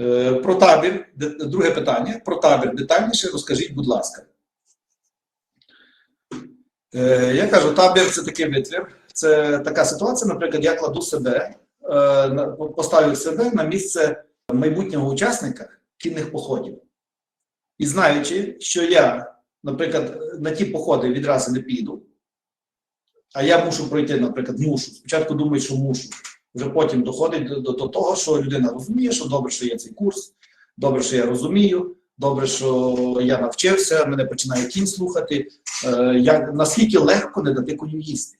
Е, Про табір, друге питання. Про табір детальніше розкажіть, будь ласка. Е, Я кажу, табір це такий витвір. Це така ситуація, наприклад, я кладу себе, е, поставив себе на місце майбутнього учасника кінних походів. І знаючи, що я, наприклад, на ті походи відразу не піду, а я мушу пройти, наприклад, мушу. Спочатку думаю, що мушу. Вже потім доходить до, до, того, що людина розуміє, що добре, що є цей курс, добре, що я розумію, добре, що я навчився, мене починає кінь слухати. Е, як, наскільки легко не дати коню їсти,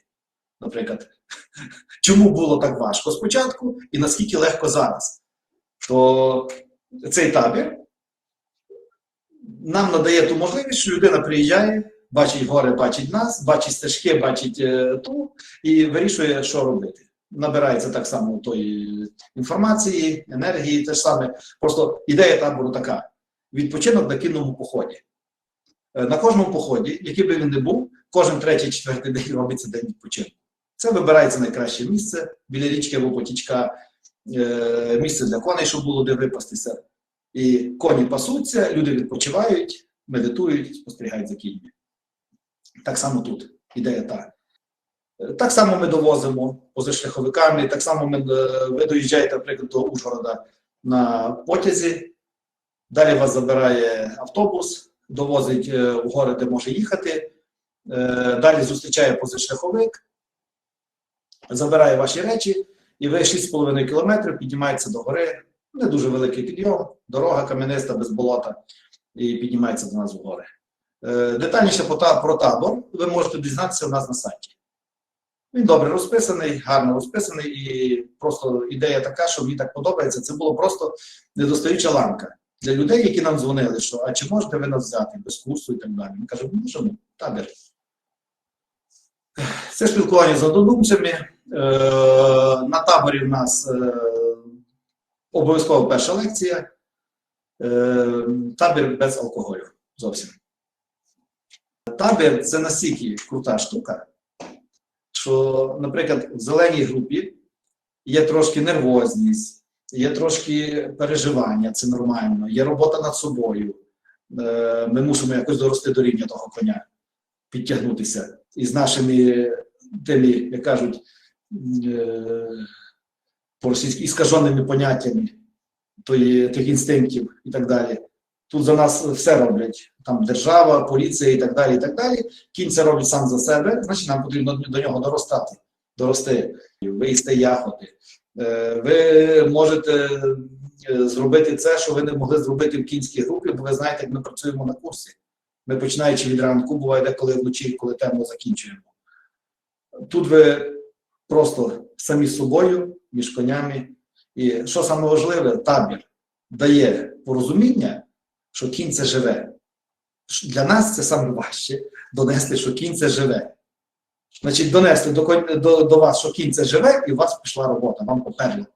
наприклад. Чому було так важко спочатку, і наскільки легко зараз? То цей табір нам надає ту можливість, що людина приїжджає, бачить гори, бачить нас, бачить стежки, бачить е, ту і вирішує, що робити. Набирається так само тої інформації, енергії, те ж саме. Просто ідея табору така: відпочинок на кінному поході. Е, На кожному поході, який би він не був, кожен третій, четвертий день робиться день відпочинку. Це вибирається найкраще місце біля річки або потічка, е, місце для коней, щоб було де випастися. І коні пасуться, люди відпочивають, медитують, спостерігають за кіньми. Так само тут ідея та. Так само ми довозимо позашляховиками, так само ми, е, ви доїжджаєте, наприклад, до Ужгорода на потязі, далі вас забирає автобус, довозить е, в гори, де може їхати, е, далі зустрічає позашляховик, забирає ваші речі, і ви 6,5 кілометрів піднімаєтеся до гори. Не дуже великий підйом, дорога кам'яниста без болота, і піднімається до нас в гори. Детальніше про табор ви можете дізнатися у нас на сайті. Він добре розписаний, гарно розписаний, і просто ідея така, що мені так подобається. Це було просто недостаюча ланка для людей, які нам дзвонили, що а чи можете ви нас взяти без курсу і так далі. Ми кажемо, можемо, табір. Це спілкування з однодумцями. Е, на таборі в нас е, обов'язково перша лекція. Е, табір без алкоголю зовсім. Табір це настільки крута штука, що, наприклад, в зеленій групі є трошки нервозність, є трошки переживання, це нормально, є робота над собою. Е, Ми мусимо якось дорости до рівня того коня, підтягнутися. І з нашими тими, як кажуть, е, по-російськи іскаженими поняттями тих інстинктів і так далі. Тут за нас все роблять. Там держава, поліція і так далі. і так далі. Кінь це робить сам за себе, значить нам потрібно до нього доростати, дорости, виїсти ягоди. Е, Ви можете е, зробити це, що ви не могли зробити в кінській групі, бо ви знаєте, як ми працюємо на курсі. Ми починаючи від ранку, буває деколи вночі, коли темно закінчуємо. Тут ви просто самі з собою, між конями. І що саме важливе, табір дає порозуміння, що кінь це живе. Для нас це саме важче донести, що кінь це живе. Значить, донести до, до, до вас, що кінь це живе, і у вас пішла робота, вам поперло.